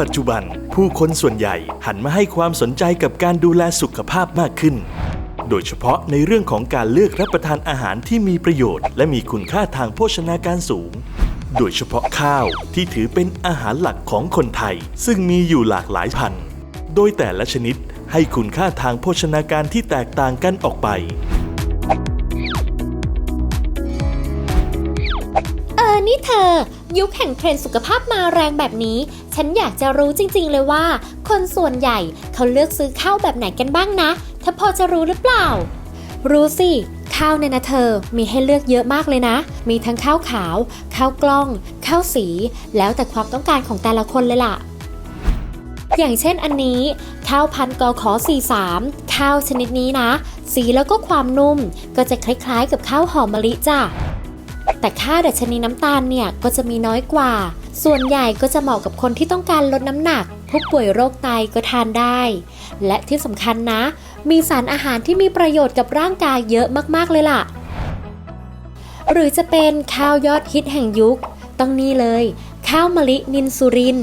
ปัจจุบัน ผู้คนส่วนใหญ่หันมาให้ความสนใจกับการดูแลสุขภาพมากขึ้น โดยเฉพาะในเรื่องของการเลือกรับประทานอาหารที่มีประโยชน์ และมีคุณค่าทางโภชนาการสูง โดยเฉพาะข้าวที่ถือเป็นอาหารหลักของคนไทย ซึ่งมีอยู่หลากหลายพันธุ์โดยแต่ละชนิดให้คุณค่าทางโภชนาการที่แตกต่างกันออกไปเออนี่เธอ ยุคแห่งเทรนด์สุขภาพมาแรงแบบนี้ ฉันอยากจะรู้จริงๆเลยว่า คนส่วนใหญ่เขาเลือกซื้อข้าวแบบไหนกันบ้างนะเธอพอจะรู้หรือเปล่า รู้สิข้าวเนี่ยนะเธอ มีให้เลือกเยอะมากเลยนะ มีทั้งข้าวขาว ข้าวกล้อง ข้าวสี แล้วแต่ความต้องการของแต่ละคนเลยล่ะ อย่างเช่นอันนี้ ข้าวพันกอขอ43 ข้าวชนิดนี้นะ สีแล้วก็ความนุ่ม ก็จะคล้ายๆ กับข้าวหอมมะลิจ้ะ แต่ค่าดัชนีน้ำตาลเนี่ยก็จะมีน้อยกว่า ส่วนใหญ่ก็จะเหมาะกับคนที่ต้องการลดน้ำหนัก ผู้ป่วยโรคไตก็ทานได้ และที่สำคัญนะ มีสารอาหารที่มีประโยชน์กับร่างกายเยอะมากๆเลยล่ะ หรือจะเป็นข้าวยอดฮิตแห่งยุค ต้องนี่เลย ข้าวมะลินินซูริน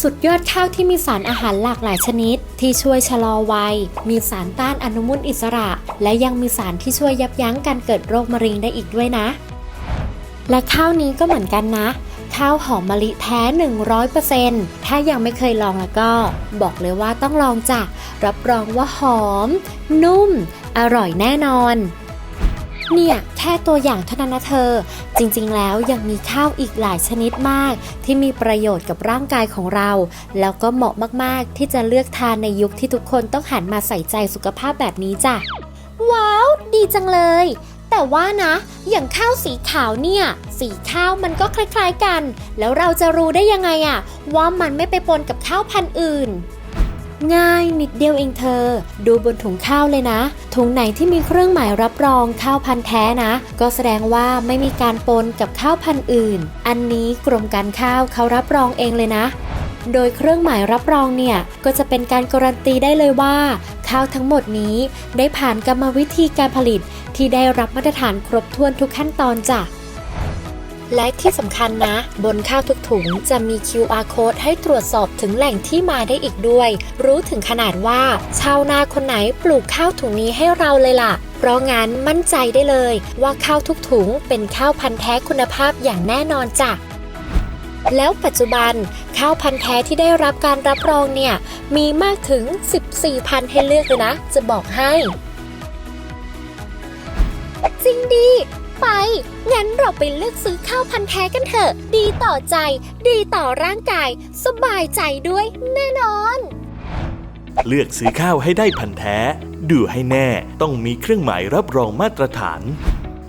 สุดยอดข้าวที่มีสารอาหารหลากหลายชนิด ที่ช่วยชะลอวัย มีสารต้านอนุมูลอิสระ และยังมีสารที่ช่วยยับยั้งการเกิดโรคมะเร็งได้อีกด้วยนะ และข้าวนี้ก็เหมือนกันนะ ข้าวหอมมะลิแท้ 100%ถ้ายังไม่เคยลองแล้วก็ บอกเลยว่าต้องลองจ้ะรับรองว่าหอม นุ่ม อร่อยแน่นอน เนี่ยแค่ตัวอย่างเท่านั้นนะเธอ จริงๆแล้วยังมีข้าวอีกหลายชนิดมาก ที่มีประโยชน์กับร่างกายของเรา แล้วก็เหมาะมากๆ ที่จะเลือกทานในยุคที่ทุกคนต้องหันมาใส่ใจสุขภาพแบบนี้จ้ะ ว้าว ดีจังเลย แต่ว่านะ อย่างข้าวสีขาวเนี่ย สีข้าวมันก็คล้ายๆกัน แล้วเราจะรู้ได้ยังไงอะว่ามันไม่ไปปนกับข้าวพันธุ์อื่น ง่ายนิดเดียวเองเธอ ดูบนถุงข้าวเลยนะ ถุงไหนที่มีเครื่องหมายรับรองข้าวพันธุ์แท้นะ ก็แสดงว่าไม่มีการปนกับข้าวพันธุ์อื่น อันนี้กรมการข้าวเขารับรองเองเลยนะ โดยเครื่องหมายรับรองเนี่ย ก็จะเป็นการการันตีได้เลยว่า ข้าวทั้งหมดนี้ได้ผ่านกรรมวิธีการผลิตที่ได้รับมาตรฐานครบถ้วนทุกขั้นตอนจ้ะ และที่สำคัญนะ บนข้าวทุกถุงจะมี QR code ให้ตรวจสอบถึงแหล่งที่มาได้อีกด้วย รู้ถึงขนาดว่า ชาวนาคนไหนปลูกข้าวถุงนี้ให้เราเลยล่ะ เพราะงั้นมั่นใจได้เลยว่าข้าวทุกถุงเป็นข้าวพันธุ์แท้คุณภาพอย่างแน่นอนจ้ะแล้วปัจจุบันข้าวพันธุ์แท้ที่ได้รับการรับรองเนี่ย มีมากถึง 14 พันให้เลือกเลยนะ จะบอกให้ จริงดี ไป งั้นเราไปเลือกซื้อข้าวพันธุ์แท้กันเถอะ ดีต่อใจ ดีต่อร่างกาย สบายใจด้วยแน่นอน เลือกซื้อข้าวให้ได้พันธุ์แท้ ดูให้แน่ต้องมีเครื่องหมายรับรองมาตรฐาน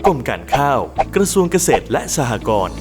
กรมการข้าว กระทรวงเกษตรและสหกรณ์